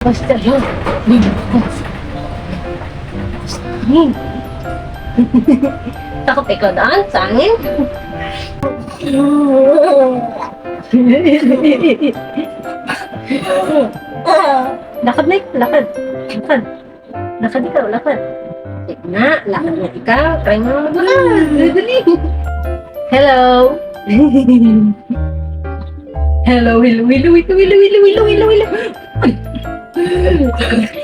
Basta yun. Hmm. Takot ikaw doon sa angin? lakad na lakad. Lakad. Lakad ikaw, lakad. Sige na, lakad na ikaw. Try mo naman maglakad. Dali. Hello. hello, hello, hello, hello, hello, hello, hello, hello, hello. Ay.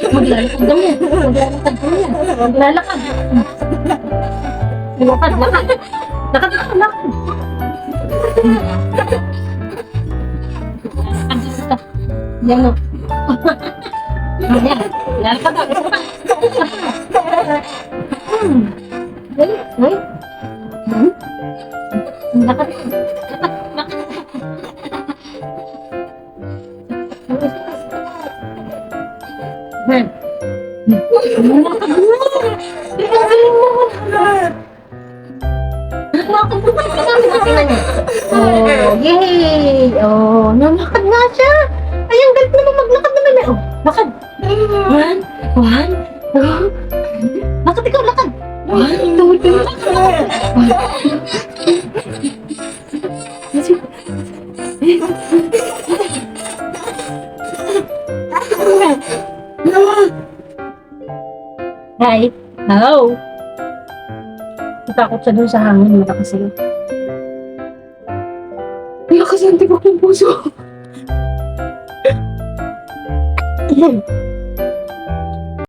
Maglalakad daw yan. Maglalakad daw yan. Maglalakad. Lakad, lakad. Lakad, lakad, lakad. Yan o. Yan. Lalakad ka. Isa pa. Hmm. Dali. Hmm. Lakad. Lakad. Tingnan niya. Oh, yay! Oh, namakad nga siya. Ay, ang galit naman maglakad naman eh. Oh, lakad. One, one, two. Lakad ikaw, lakad. One, two, two. One. Hi. Hello. Natakot siya doon sa hangin, malakas yun. Malakas ang tibok ng puso.